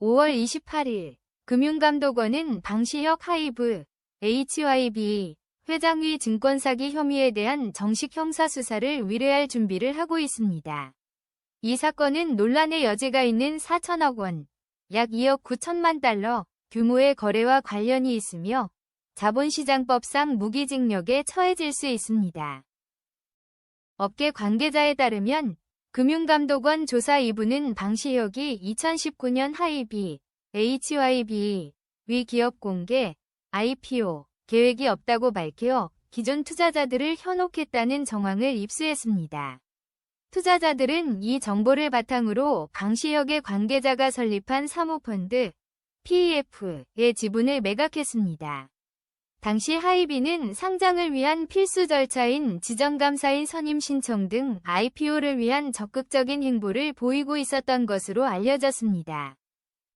5월 28일 금융감독원은 방시혁 하이브 HYB 회장의 증권사기 혐의에 대한 정식 형사수사를 의뢰할 준비를 하고 있습니다. 이 사건은 논란의 여지가 있는 4천억 원, 약 2억 9천만 달러 규모의 거래와 관련이 있으며 자본시장법상 무기징역에 처해질 수 있습니다. 업계 관계자에 따르면 금융감독원 조사 2부는 방시혁이 2019년 하이비, HYB, 위 기업 공개, IPO 계획이 없다고 밝혀 기존 투자자들을 현혹했다는 정황을 입수했습니다. 투자자들은 이 정보를 바탕으로 방시혁의 관계자가 설립한 사모펀드 PEF의 지분을 매각했습니다. 당시 하이비는 상장을 위한 필수 절차인 지정감사인 선임 신청 등 IPO를 위한 적극적인 행보를 보이고 있었던 것으로 알려졌습니다.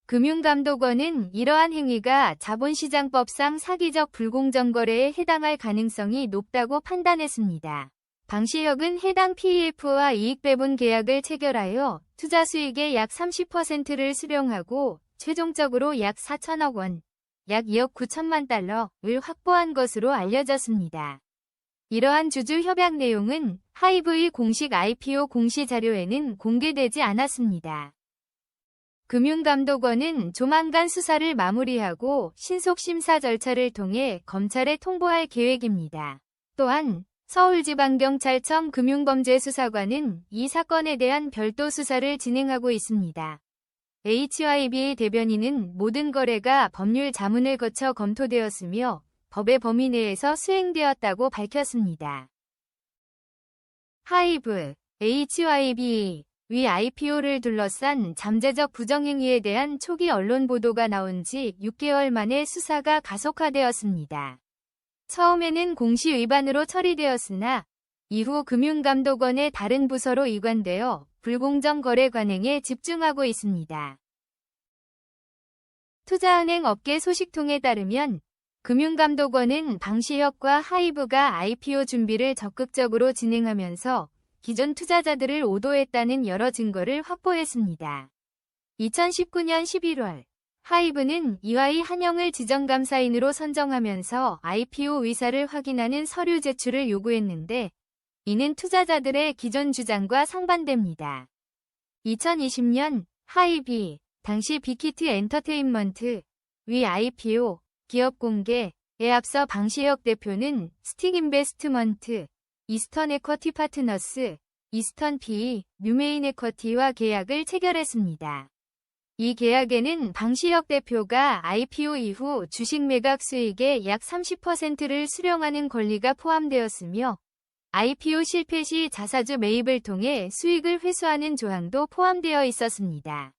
금융감독원은 이러한 행위가 자본시장법상 사기적 불공정 거래에 해당할 가능성이 높다고 판단했습니다. 방시혁은 해당 PEF와 이익배분 계약을 체결하여 투자 수익의 약 30%를 수령하고 최종적으로 약 4천억 원, 약 2억 9천만 달러를 확보한 것으로 알려졌습니다. 이러한 주주 협약 내용은 하이브의 공식 IPO 공시 자료에는 공개되지 않았습니다. 금융감독원은 조만간 수사를 마무리하고 신속 심사 절차를 통해 검찰에 통보할 계획입니다. 또한 서울지방경찰청 금융범죄수사관은 이 사건에 대한 별도 수사를 진행하고 있습니다. HYB의 대변인은 모든 거래가 법률 자문을 거쳐 검토되었으며 법의 범위 내에서 수행되었다고 밝혔습니다. 하이브, HYB, 위 IPO를 둘러싼 잠재적 부정행위에 대한 초기 언론 보도가 나온 지 6개월 만에 수사가 가속화되었습니다. 처음에는 공시 위반으로 처리되었으나 이후 금융감독원의 다른 부서로 이관되어 불공정 거래 관행에 집중하고 있습니다. 투자은행 업계 소식통에 따르면 금융감독원은 방시혁과 하이브가 IPO 준비를 적극적으로 진행하면서 기존 투자자들을 오도했다는 여러 증거를 확보했습니다. 2019년 11월 하이브는 이와이 한영을 지정감사인으로 선정하면서 IPO 의사를 확인하는 서류 제출을 요구했는데 이는 투자자들의 기존 주장과 상반됩니다. 2020년 하이비 당시 빅히트 엔터테인먼트 위 IPO 기업 공개에 앞서 방시혁 대표는 스틱 인베스트먼트 이스턴 에쿼티 파트너스, 이스턴 PE, 뉴메인 에쿼티와 계약을 체결했습니다. 이 계약에는 방시혁 대표가 IPO 이후 주식 매각 수익의 약 30%를 수령하는 권리가 포함되었으며 IPO 실패 시 자사주 매입을 통해 수익을 회수하는 조항도 포함되어 있었습니다.